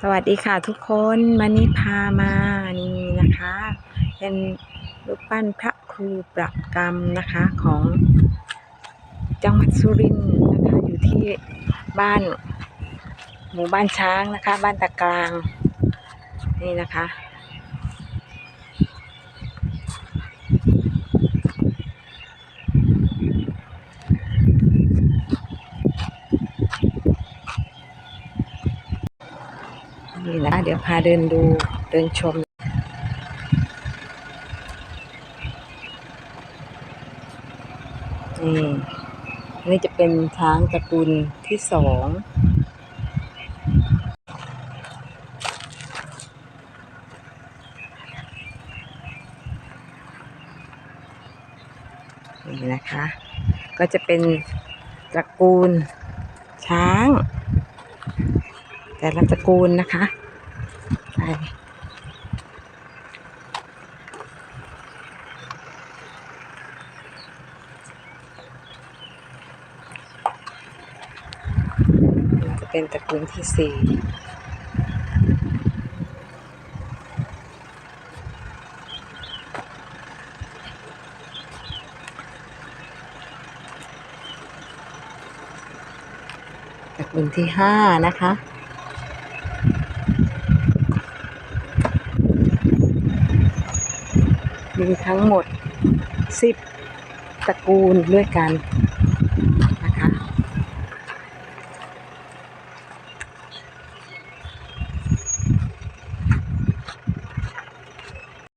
สวัสดีค่ะทุกคนมานิพามานี่นะคะ เป็นรูปปั้นพระครูประกรรมนะคะของจังหวัดสุรินทร์นะคะอยู่ที่บ้าน หมู่บ้านช้างนะคะ บ้านตะกลางนี่นะคะ นี่นะเดี๋ยวพาเดินดูเดินชม นี่นนี่จะเป็นช้างตระกูลที่สองนี่นะคะ ก็จะเป็นตระกูลช้าง แต่ละตระกูลนะคะใช่จะเป็นตระกูลที่สี่ตระกูลที่ห้านะคะ มีทั้งหมดสิบตระกูลด้วยกัน